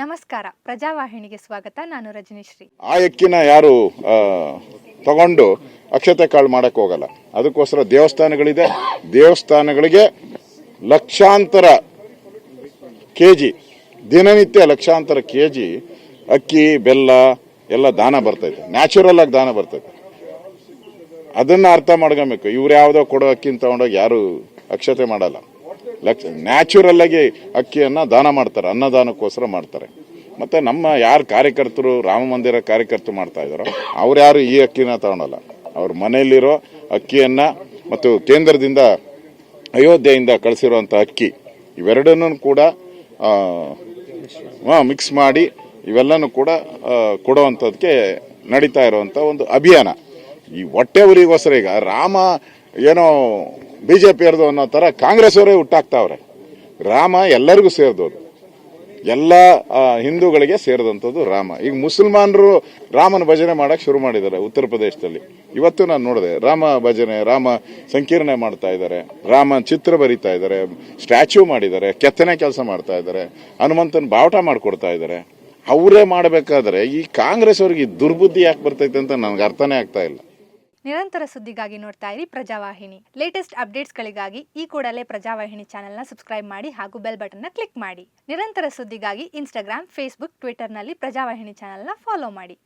ನಮಸ್ಕಾರ. ಪ್ರಜಾವಾಹಿನಿಗೆ ಸ್ವಾಗತ. ನಾನು ರಜನಿಶ್ರೀ. ಆ ಎಕ್ಕಿನ ಯಾರು ತಗೊಂಡು ಅಕ್ಷತೆ ಕಾಳು ಮಾಡಕ್ ಹೋಗಲ್ಲ. ಅದಕ್ಕೋಸ್ಕರ ದೇವಸ್ಥಾನಗಳಿದೆ. ದೇವಸ್ಥಾನಗಳಿಗೆ ಲಕ್ಷಾಂತರ ಕೆ ಜಿ ದಿನನಿತ್ಯ ಲಕ್ಷಾಂತರ ಕೆ ಜಿ ಅಕ್ಕಿ, ಬೆಲ್ಲ, ಎಲ್ಲ ದಾನ ಬರ್ತೈತೆ. ನ್ಯಾಚುರಲ್ ಆಗಿ ದಾನ ಬರ್ತೈತೆ. ಅದನ್ನ ಅರ್ಥ ಮಾಡ್ಕೊಬೇಕು. ಇವ್ರು ಯಾವುದೋ ಕೊಡೋ ಅಕ್ಕಿನ ತಗೊಂಡೋಗಿ ಯಾರು ಅಕ್ಷತೆ ಮಾಡಲ್ಲ. ಲಕ್ಷ ನ್ಯಾಚುರಲ್ ಆಗಿ ಅಕ್ಕಿಯನ್ನು ದಾನ ಮಾಡ್ತಾರೆ ಅನ್ನದಾನಕ್ಕೋಸ್ಕರ ಮಾಡ್ತಾರೆ. ಮತ್ತು ನಮ್ಮ ಯಾರು ಕಾರ್ಯಕರ್ತರು ರಾಮ ಮಂದಿರ ಕಾರ್ಯಕರ್ತರು ಮಾಡ್ತಾ ಇದ್ದಾರೋ ಅವ್ರು ಯಾರು ಈ ಅಕ್ಕಿನ ತಗೊಳಲ್ಲ ಅವ್ರ ಮನೆಯಲ್ಲಿರೋ ಅಕ್ಕಿಯನ್ನು ಮತ್ತು ಕೇಂದ್ರದಿಂದ ಅಯೋಧ್ಯೆಯಿಂದ ಕಳಿಸಿರುವಂಥ ಅಕ್ಕಿ ಇವೆರಡನ್ನೂ ಕೂಡ ಮಿಕ್ಸ್ ಮಾಡಿ ಇವೆಲ್ಲನೂ ಕೂಡ ಆ, ಕೊಡುವಂಥದ್ದಕ್ಕೆ ನಡೀತಾ ಇರುವಂಥ ಒಂದು ಅಭಿಯಾನ. ಈ ಹೊಟ್ಟೆ ಊರಿಗೋಸ್ಕರ ಈಗ ರಾಮ ಏನೋ ಬಿ ಜೆ ಅನ್ನೋ ಥರ ಕಾಂಗ್ರೆಸ್ ಅವರೇ ಹುಟ್ಟಾಕ್ತಾವ್ರೆ. ರಾಮ ಎಲ್ಲರಿಗೂ ಸೇರಿದೋದು. ಎಲ್ಲ ಹಿಂದೂಗಳಿಗೆ ಸೇರಿದಂಥದ್ದು ರಾಮ. ಈಗ ಮುಸಲ್ಮಾನರು ರಾಮನ ಭಜನೆ ಮಾಡಕ್ ಶುರು ಮಾಡಿದ್ದಾರೆ ಉತ್ತರ ಪ್ರದೇಶದಲ್ಲಿ. ಇವತ್ತು ನಾನು ನೋಡಿದೆ, ರಾಮ ಭಜನೆ, ರಾಮ ಸಂಕೀರ್ಣೆ ಮಾಡ್ತಾ ಇದ್ದಾರೆ. ರಾಮ ಚಿತ್ರ ಬರಿತಾ ಇದ್ದಾರೆ, ಸ್ಟ್ಯಾಚ್ಯೂ ಮಾಡಿದ್ದಾರೆ, ಕೆತ್ತನೆ ಕೆಲಸ ಮಾಡ್ತಾ ಇದ್ದಾರೆ, ಹನುಮಂತನ ಬಾವುಟ ಮಾಡಿಕೊಡ್ತಾ ಇದ್ದಾರೆ. ಅವರೇ ಮಾಡಬೇಕಾದ್ರೆ ಈ ಕಾಂಗ್ರೆಸ್ ಅವ್ರಿಗೆ ದುರ್ಬುದ್ಧಿ ಯಾಕೆ ಬರ್ತೈತೆ ಅಂತ ನನಗೆ ಅರ್ಥನೇ ಆಗ್ತಾ ಇಲ್ಲ. ನಿರಂತರ ಸುದ್ದಿಗಾಗಿ ನೋಡ್ತಾ ಇರಿ ಪ್ರಜಾವಾಹಿನಿ. ಲೇಟೆಸ್ಟ್ ಅಪ್ಡೇಟ್ಸ್ಗಳಿಗಾಗಿ ಈ ಕೂಡಲೇ ಪ್ರಜಾವಾಹಿನಿ ಚಾನೆಲ್ನ ಸಬ್ಸ್ಕ್ರೈಬ್ ಮಾಡಿ ಹಾಗೂ ಬೆಲ್ ಬಟನ್ನ ಕ್ಲಿಕ್ ಮಾಡಿ. ನಿರಂತರ ಸುದ್ದಿಗಾಗಿ ಇನ್ಸ್ಟಾಗ್ರಾಮ್ ಫೇಸ್ಬುಕ್ ಟ್ವಿಟರ್ನಲ್ಲಿ ಪ್ರಜಾವಾಹಿನಿ ಚಾನೆಲ್ನ ಫಾಲೋ ಮಾಡಿ.